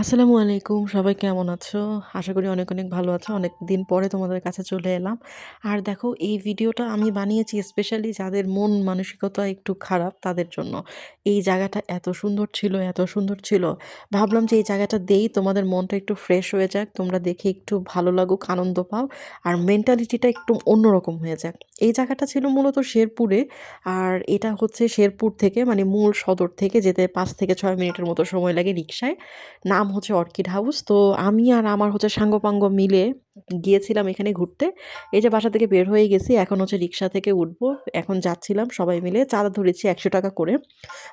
আসসালামু আলাইকুম, সবাই কেমন আছো? আশা করি অনেক অনেক ভালো আছো। অনেক দিন পরে তোমাদের কাছে চলে এলাম। আর দেখো, এই ভিডিওটা আমি বানিয়েছি স্পেশালি যাদের মন মানসিকতা একটু খারাপ তাদের জন্য। এই জায়গাটা এত সুন্দর ছিল, এত সুন্দর ছিল। ভাবলাম যে এই জায়গাটা দেই, তোমাদের মনটা একটু ফ্রেশ হয়ে যাক, তোমরা দেখে একটু ভালো লাগুক, আনন্দ পাও। আর মেন্টালিটিটা একটু অন্যরকম হয়ে যাক। এই জায়গাটা ছিল মূলত শেরপুরে। আর এটা হচ্ছে শেরপুর থেকে মানে মূল সদর থেকে যেতে পাঁচ থেকে ছয় মিনিটের মতো সময় লাগে রিক্সায় নাম হচ্ছে অর্কিড হাউস। তো আমি আর আমার হচ্ছে সাঙ্গপাঙ্গ মিলে গিয়েছিলাম এখানে ঘুরতে। এই যে বাসা থেকে বের হয়ে গেছি, এখন হচ্ছে রিক্সা থেকে উঠবো। এখন যাচ্ছিলাম সবাই মিলে চাঁদা ধরেছি একশো টাকা করে।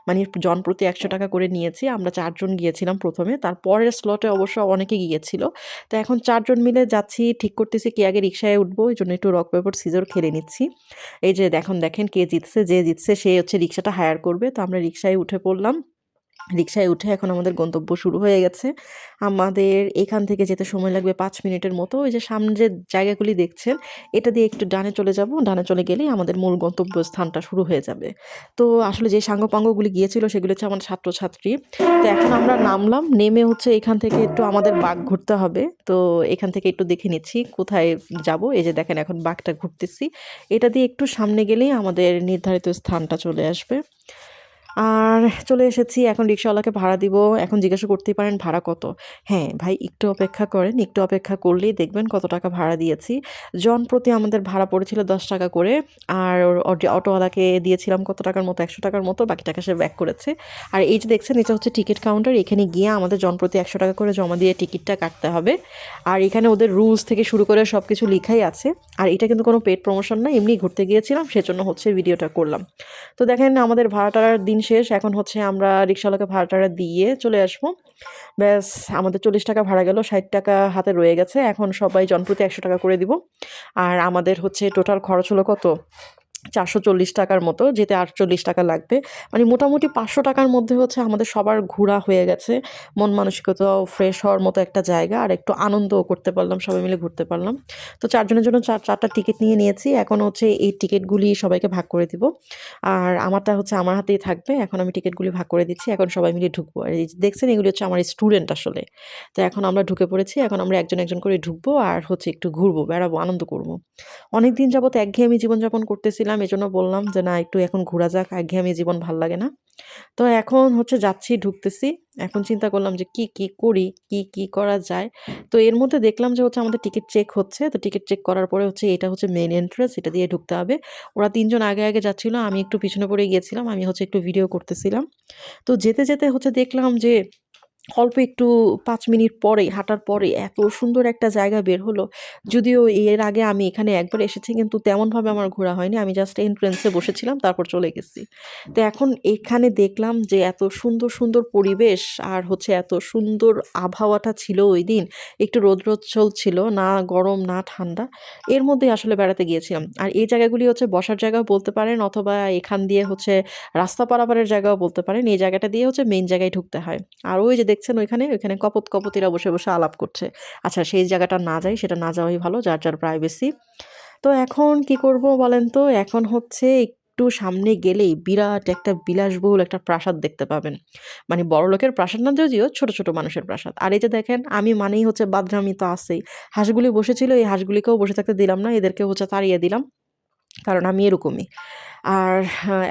মানে জন প্রতি একশো টাকা করে নিয়েছি, আমরা চারজন গিয়েছিলাম প্রথমে। তারপরের স্লটে অবশ্য অনেকে গিয়েছিল। তো এখন চারজন মিলে যাচ্ছি, ঠিক করতেছি কে আগে রিক্সায় উঠবো, এই জন্য একটু রক পেপার সিজর খেলে নিচ্ছি। এই যে দেখুন, দেখেন কে জিতছে, যে জিতছে সে হচ্ছে রিক্সাটা হায়ার করবে। তো আমরা রিক্সায় উঠে পড়লাম। রিক্সায় উঠে এখন আমাদের গন্তব্য শুরু হয়ে গেছে। আমাদের এখান থেকে যেতে সময় লাগবে পাঁচ মিনিটের মতো। ওই যে সামনে যে জায়গাগুলি দেখছেন, এটা দিয়ে একটু ডানে চলে যাব। ডানে চলে গেলেই আমাদের মূল গন্তব্য স্থানটা শুরু হয়ে যাবে। তো আসলে যে সাঙ্গপাঙ্গগুলি গিয়েছিল, সেগুলো হচ্ছে আমার ছাত্রছাত্রী। তো এখন আমরা নামলাম, নেমে হচ্ছে এখান থেকে একটু আমাদের বাঘ ঘুরতে হবে। তো এখান থেকে একটু দেখে নিচ্ছি, কোথায় যাব? এই যে দেখেন এখন বাঘটা ঘুরতেছি। এটা দিয়ে একটু সামনে গেলেই আমাদের নির্ধারিত স্থানটা চলে আসবে। আর চলে এসেছি, এখন রিক্সাওয়ালাকে ভাড়া দিব। এখন জিজ্ঞাসা করতেই পারেন, ভাড়া কত? হ্যাঁ ভাই, একটু অপেক্ষা করেন, একটু অপেক্ষা করলেই দেখবেন কত টাকা ভাড়া দিয়েছি। জন প্রতি আমাদের ভাড়া পড়েছিল দশ টাকা করে, আর অটোওয়ালাকে দিয়েছিলাম কত টাকার মতো? একশো টাকার মতো, বাকি টাকা সে ব্যাক করেছে। আর এই যে দেখছেন, এটা হচ্ছে টিকিট কাউন্টার, এখানে গিয়ে আমাদের জন প্রতি একশো টাকা করে জমা দিয়ে টিকিটটা কাটতে হবে। আর এখানে ওদের রুলস থেকে শুরু করে সব কিছু লিখাই আছে। আর এটা কিন্তু কোনো পেড প্রমোশন না, এমনি ঘুরতে গিয়েছিলাম, সেজন্য হচ্ছে ভিডিওটা করলাম। তো দেখেন, আমাদের ভাড়াটার দিন শেষ, এখন হচ্ছে আমরা রিক্সাওয়ালাকে ভাড়াটা দিয়ে চলে আসব। ব্যাস, আমাদের চল্লিশ টাকা ভাড়া গেল, ষাট টাকা হাতে রয়ে গেছে, এখন সবাই জনপ্রতি একশো টাকা করে দিব। আর আমাদের হচ্ছে টোটাল খরচ হলো কত? চারশো চল্লিশ টাকার মতো, যেতে আটচল্লিশ টাকা লাগবে। মানে মোটামুটি পাঁচশো টাকার মধ্যে হচ্ছে আমাদের সবার ঘোরা হয়ে গেছে। মন মানসিকতাও ফ্রেশ হওয়ার মতো একটা জায়গা, আর একটু আনন্দও করতে পারলাম, সবাই মিলে ঘুরতে পারলাম। তো চারজনের জন্য চার, চারটা টিকিট নিয়ে নিয়েছি। এখন হচ্ছে এই টিকিটগুলি সবাইকে ভাগ করে দিব। আর আমারটা হচ্ছে আমার হাতেই থাকবে। এখন আমি টিকিটগুলি ভাগ করে দিচ্ছি। এখন সবাই মিলে ঢুকবো। আর এই দেখছেন, এগুলি হচ্ছে আমার স্টুডেন্ট আসলে। তো এখন আমরা ঢুকে পড়েছি। এখন আমরা একজন একজন করে ঢুকবো আর হচ্ছে একটু ঘুরবো, বেড়াবো, আনন্দ করব। অনেক দিন যাবত একঘেয়েমি জীবনযাপন করতেছিলাম। এজন্য বললাম যে, না, একটু এখন ঘোরা যাক, আগে আমি জীবন ভালো লাগে না। তো এখন হচ্ছে যাচ্ছি, ঢুকতেছি। এখন চিন্তা করলাম যে, কি কি করি, কি কি করা যায়? তো এর মধ্যে দেখলাম যে, হচ্ছে আমাদের টিকিট চেক হচ্ছে। তো টিকিট চেক করার পরে হচ্ছে এটা হচ্ছে মেন এন্ট্রেন্স এটা দিয়ে ঢুকতে হবে। ওরা তিনজন আগে আগে যাচ্ছিল, আমি একটু পিছনে পড়ে গিয়েছিলাম, আমি হচ্ছে একটু ভিডিও করতেছিলাম। তো যেতে যেতে হচ্ছে দেখলাম যে অল্প একটু পাঁচ মিনিট পরে, হাঁটার পরে এত সুন্দর একটা জায়গা বের হলো। যদিও এর আগে আমি এখানে একবার এসেছি, কিন্তু তেমনভাবে আমার ঘোরা হয়নি। আমি জাস্ট এন্ট্রেন্সে বসেছিলাম, তারপর চলে গেছি। তো এখন এখানে দেখলাম যে এত সুন্দর সুন্দর পরিবেশ আর হচ্ছে এত সুন্দর আবহাওয়াটা ছিল ওই দিন। একটু রৌদ্রোজ্জ্বল ছিল, না গরম, না ঠান্ডা। এর মধ্যে আসলে বেড়াতে গিয়েছিলাম। আর এই জায়গাগুলি হচ্ছে বসার জায়গাও বলতে পারেন, অথবা এখান দিয়ে হচ্ছে রাস্তা পারাপারের জায়গাও বলতে পারেন। এই জায়গাটা দিয়ে হচ্ছে মেন জায়গায় ঢুকতে হয়। আর ওই যে দেখছেন ওইখানে? ওইখানে কপত কপতিরা বসে বসে আলাপ করছে। আচ্ছা সেই জায়গাটা না যাই, সেটা না যাওয়াই ভালো, যার যার প্রাইভেসি তো এখন কি করব বলেন তো? এখন হচ্ছে একটু সামনে গেলেই বিরাট একটা বিলাসবহুল একটা প্রাসাদ দেখতে পাবেন। মানে বড় লোকের প্রাসাদ না, যদিও ছোট ছোট মানুষের প্রাসাদ। আর এই যে দেখেন, আমি মানেই হচ্ছে বাদরামি তো আছেই। হাঁসগুলি বসেছিল, এই হাঁসগুলিকেও বসে থাকতে দিলাম না এদেরকে হচ্ছে তাড়িয়ে দিলাম। কারণ আমি এরকমই। আর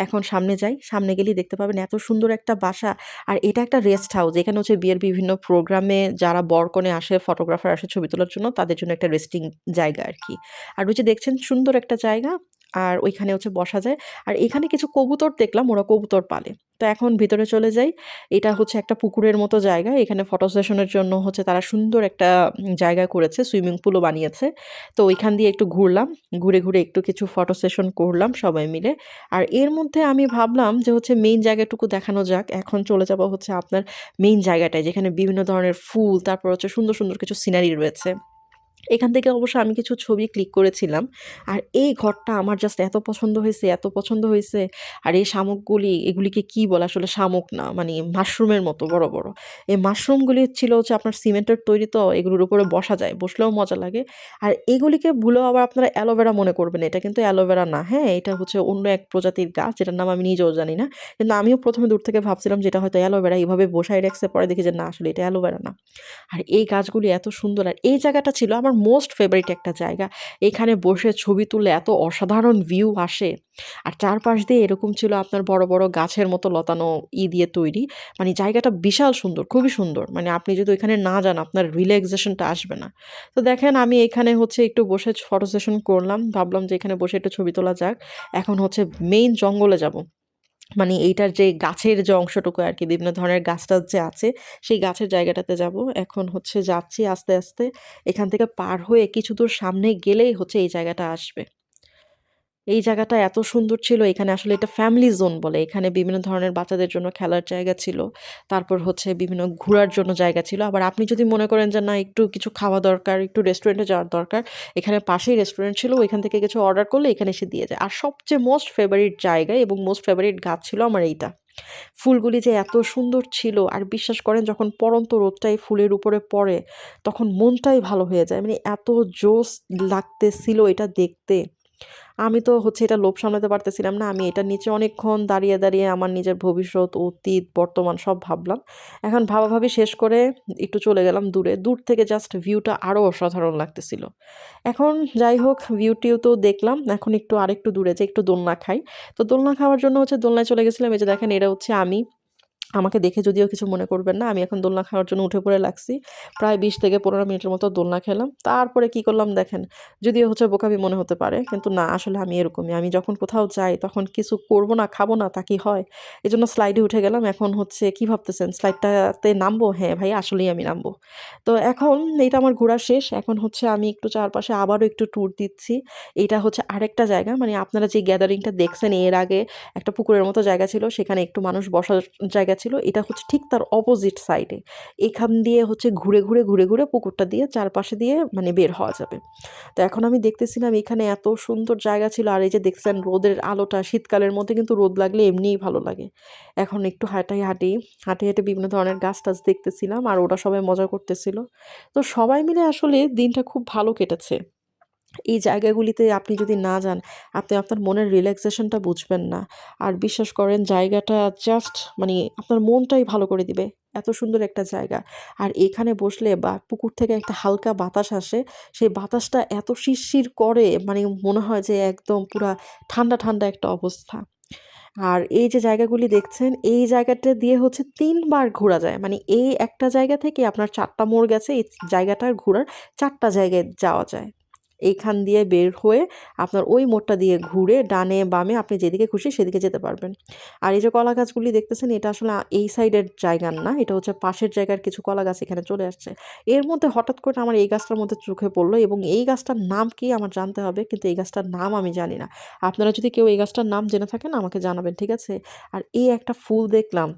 এখন সামনে যাই। সামনে গেলেই দেখতে পাবেন এত সুন্দর একটা বাসা। আর এটা একটা রেস্ট হাউস এখানে হচ্ছে বিয়ের বিভিন্ন প্রোগ্রামে যারা বরকনে আসে ফটোগ্রাফার আসে ছবি তোলার জন্য, তাদের জন্য একটা রেস্টিং জায়গা আর কি আর ওই দেখছেন সুন্দর একটা জায়গা। আর ওইখানে হচ্ছে বসা যায়। আর এখানে কিছু কবুতর দেখলাম, ওরা কবুতর পালে। তো এখন ভিতরে চলে যাই। এটা হচ্ছে একটা পুকুরের মতো জায়গা। এখানে ফটো সেশনের জন্য হচ্ছে তারা সুন্দর একটা জায়গা করেছে, সুইমিং পুলও বানিয়েছে। তো ওইখান দিয়ে একটু ঘুরলাম। ঘুরে ঘুরে একটু কিছু ফটো সেশন করলাম সবাই মিলে। আর এর মধ্যে আমি ভাবলাম যে হচ্ছে মেইন জায়গাটুকু দেখানো যাক। এখন চলে যাব হচ্ছে আপনার মেইন জায়গাটায়, যেখানে বিভিন্ন ধরনের ফুল, তারপর হচ্ছে সুন্দর সুন্দর কিছু সিনারি রয়েছে। এখান থেকে অবশ্য আমি কিছু ছবি ক্লিক করেছিলাম। আর এই ঘরটা আমার জাস্ট এত পছন্দ হয়েছে, এত পছন্দ হয়েছে। আর এই শামুকগুলি, এগুলিকে কি বলে আসলে শামুক না মানে মাশরুমের মতো, বড় বড়। এই মাশরুমগুলি ছিল হচ্ছে আপনার সিমেন্টের তৈরি তো, এগুলোর উপরে বসা যায়, বসলেও মজা লাগে। আর এগুলিকে ভুলেও আবার আপনারা অ্যালোভেরা মনে করবেন, এটা কিন্তু অ্যালোভেরা না হ্যাঁ? এটা হচ্ছে অন্য এক প্রজাতির গাছ, যেটার নাম আমি নিজেও জানি না। কিন্তু আমিও প্রথমে দূর থেকে ভাবছিলাম যেটা হয়তো অ্যালোভেরা, এইভাবে বসাই রাখছে, পরে দেখি যে না, আসলে এটা অ্যালোভেরা না। আর এই গাছগুলি এত সুন্দর, আর এই জায়গাটা ছিল আমার মোস্ট ফেভারিট একটা জায়গা। এখানে বসে ছবি তুললে এত অসাধারণ ভিউ আসে। আর চারপাশ দিয়ে এরকম ছিল আপনার বড় বড় গাছের মতো লতানো ই দিয়ে তৈরি। মানে জায়গাটা বিশাল সুন্দর, খুবই সুন্দর। মানে আপনি যদি ওইখানে না যান, আপনার রিল্যাক্সেশনটা আসবে না। তো দেখেন আমি এখানে হচ্ছে একটু বসে ফটো সেশন করলাম। ভাবলাম যে এখানে বসে একটু ছবি তোলা যাক। এখন হচ্ছে মেইন জঙ্গলে যাব। মানে এইটার যে গাছের যে অংশটুকু আর কি, বিভিন্ন ধরনের গাছটা যে আছে, সেই গাছের জায়গাটাতে যাব। এখন হচ্ছে যাচ্ছি আস্তে আস্তে। এখান থেকে পার হয়ে কিছু দূর সামনে গেলেই হচ্ছে এই জায়গাটা আসবে। এই জায়গাটা এত সুন্দর ছিল, এখানে আসলে এটা ফ্যামিলি জোন বলে। এখানে বিভিন্ন ধরনের বাচ্চাদের জন্য খেলার জায়গা ছিল, তারপর হচ্ছে বিভিন্ন ঘোরার জন্য জায়গা ছিল। আবার আপনি যদি মনে করেন যে, না, একটু কিছু খাওয়া দরকার, একটু রেস্টুরেন্টে যাওয়ার দরকার, এখানে পাশেই রেস্টুরেন্ট ছিল, ওইখান থেকে কিছু অর্ডার করলে এখানে এসে দিয়ে যায়। আর সবচেয়ে মোস্ট ফেভারিট জায়গা এবং মোস্ট ফেভারিট গাছ ছিল আমার এইটা। ফুলগুলি যে এত সুন্দর ছিল, আর বিশ্বাস করেন যখন পড়ন্ত রোদটাই ফুলের উপরে পড়ে, তখন মনটাই ভালো হয়ে যায়। মানে এত জোস লাগতেছিল এটা দেখতে। আমি তো হচ্ছে এটা লোভ সামলাতে পারতেছিলাম না। আমি এটার নিচে অনেকক্ষণ দাঁড়িয়ে দাঁড়িয়ে আমার নিজের ভবিষ্যৎ, অতীত, বর্তমান সব ভাবলাম। এখন ভাবাভাবি শেষ করে একটু চলে গেলাম দূরে। দূর থেকে জাস্ট ভিউটা আরও অসাধারণ লাগতেছিল। এখন যাই হোক ভিউটিও তো দেখলাম। এখন একটু আরেকটু দূরে যে একটু দোলনা খাই। তো দোলনা খাওয়ার জন্য হচ্ছে দোলনায় চলে গেছিলাম। এই যে দেখেন, এটা হচ্ছে আমি। আমাকে দেখে যদিও কিছু মনে করবেন না, আমি এখন দোলনা খাওয়ার জন্য উঠে পড়ে লাগছি। প্রায় বিশ থেকে পনেরো মিনিটের মতো দোলনা খেলাম। তারপরে কি করলাম দেখেন, যদিও হচ্ছে বোকামি মনে হতে পারে, কিন্তু না, আসলে আমি এরকমই। আমি যখন কোথাও যাই, তখন কিছু করব না, খাব না, তা কি হয়? এই জন্য স্লাইডে উঠে গেলাম। এখন হচ্ছে কি ভাবতেছেন স্লাইডটাতে নামবো? হ্যাঁ ভাই, আসলেই আমি নামবো। তো এখন এইটা আমার ঘোরা শেষ। এখন হচ্ছে আমি একটু চারপাশে আবারও একটু ট্যুর দিচ্ছি। এইটা হচ্ছে আরেকটা জায়গা। মানে আপনারা যে গ্যাদারিংটা দেখছেন, এর আগে একটা পুকুরের মতো জায়গা ছিল, সেখানে একটু মানুষ বসার জায়গা ছিল, এটা হচ্ছে ঠিক তার অপোজিট সাইডে এখান দিয়ে হচ্ছে ঘুরে ঘুরে ঘুরে ঘুরে পুকুরটা দিয়ে চারপাশে দিয়ে মানে বের হওয়া যাবে। তো এখন আমি দেখতেছিলাম এখানে এত সুন্দর জায়গা ছিল, আর এই যে দেখছেন রোদের আলোটা, শীতকালের মধ্যে কিন্তু রোদ লাগলে এমনিই ভালো লাগে। এখন একটু হাঁটাই, হাঁটি, হাঁটে হাঁটে বিভিন্ন ধরনের গাছ টাছ দেখতেছিলাম, আর ওরা সবাই মজা করতেছিল। তো সবাই মিলে আসলে দিনটা খুব ভালো কেটেছে। এই জায়গাগুলিতে আপনি যদি না যান, আপনি আপনার মনের রিল্যাক্সেশনটা বুঝবেন না। আর বিশ্বাস করেন, জায়গাটা জাস্ট মানে আপনার মনটাই ভালো করে দিবে। এত সুন্দর একটা জায়গা। আর এখানে বসলে বা পুকুর থেকে একটা হালকা বাতাস আসে, সেই বাতাসটা এত শিরশির করে মানে মনে হয় যে একদম পুরা ঠান্ডা ঠান্ডা একটা অবস্থা। আর এই যে জায়গাগুলি দেখছেন, এই জায়গাটা দিয়ে হচ্ছে তিনবার ঘোরা যায়। মানে এই একটা জায়গা থেকে আপনার চারটা মোড় গেছে, এই জায়গাটার ঘোরার চারটা জায়গায় যাওয়া যায়। এইখান দিয়ে বের হয়ে আপনার ওই মোড়টা দিয়ে ঘুরে ডানে বামে আপনি যেদিকে খুশি সেদিকে যেতে পারবেন। আর এই যে কলা গাছগুলি দেখতেছেন, এটা আসলে এই সাইডের জায়গার না, এটা হচ্ছে পাশের জায়গার কিছু কলা গাছ এখানে চলে আসছে। এর মধ্যে হঠাৎ করে আমার এই গাছটার মধ্যে চোখে পড়ল এবং এই গাছটার নাম কি আমার জানতে হবে, কিন্তু এই গাছটার নাম আমি জানি না। আপনারা যদি কেউ এই গাছটার নাম জেনে থাকেন, আমাকে জানাবেন, ঠিক আছে? আর এই একটা ফুল দেখলাম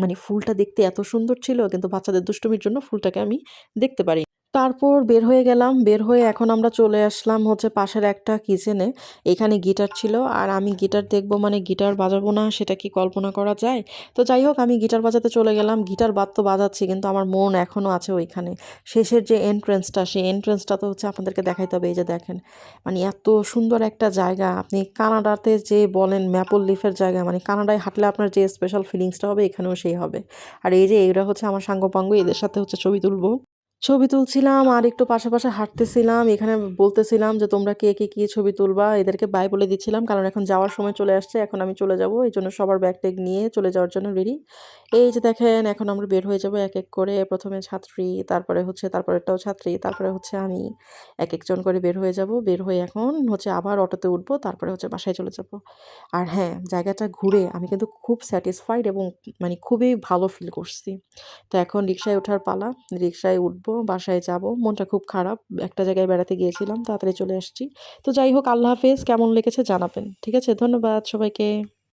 মানে ফুলটা দেখতে এত সুন্দর ছিল, কিন্তু বাচ্চাদের দুষ্টুমির জন্য ফুলটাকে আমি দেখতে পারি তারপর বের হয়ে গেলাম। বের হয়ে এখন আমরা চলে আসলাম হচ্ছে পাশের একটা কিচেনে এখানে গিটার ছিল আর আমি গিটার দেখব মানে গিটার বাজাবো না, সেটা কি কল্পনা করা যায়? তো যাই হোক, আমি গিটার বাজাতে চলে গেলাম। গিটার বাদ তো বাজাচ্ছি, কিন্তু আমার মন এখনও আছে ওইখানে। শেষের যে এন্ট্রেন্সটা সেই এন্ট্রেন্সটা তো হচ্ছে আপনাদেরকে দেখাইতে হবে। এই যে দেখেন মানে এত সুন্দর একটা জায়গা। আপনি কানাডাতে যে বলেন ম্যাপল লিফের জায়গা মানে কানাডায় হাঁটলে আপনার যে স্পেশাল ফিলিংসটা হবে, এখানেও সেই হবে। আর এই যে এরা হচ্ছে আমার সাঙ্গপাঙ্গ, এদের সাথে হচ্ছে ছবি তুলবো। ছবি তুলছিলাম আর একটু পাশে পাশে হাঁটতেছিলাম। এখানে বলতেছিলাম যে, তোমরা কে কে, কী ছবি তুলবা? এদেরকে বাই বলে দিচ্ছিলাম। কারণ এখন যাওয়ার সময় চলে আসছে, এখন আমি চলে যাব। এই জন্য সবার ব্যাগ ট্যাগ নিয়ে চলে যাওয়ার জন্য রেডি এই যে দেখেন, এখন আমরা বের হয়ে যাব এক এক করে। প্রথমে ছাত্রী, তারপরে হচ্ছে, তারপরেরটাও ছাত্রী, তারপরে হচ্ছে আমি। এক একজন করে বের হয়ে যাব। বের হয়ে এখন হচ্ছে আবার অটোতে উঠবো, তারপরে হচ্ছে বাসায় চলে যাব। আর হ্যাঁ জায়গাটা ঘুরে আমি কিন্তু খুব স্যাটিসফাইড এবং মানে খুবই ভালো ফিল করছি। তো এখন রিক্সায় ওঠার পালা। রিক্সায় উঠবো বাসায় যাব। মনটা খুব খারাপ। একটা জায়গায় বেড়াতে গিয়েছিলাম, তাড়াতাড়ি চলে আসছি। তো যাই হোক, আল্লাহ হাফেজ। কেমন লেগেছে জানাবেন, ঠিক আছে? ধন্যবাদ সবাইকে।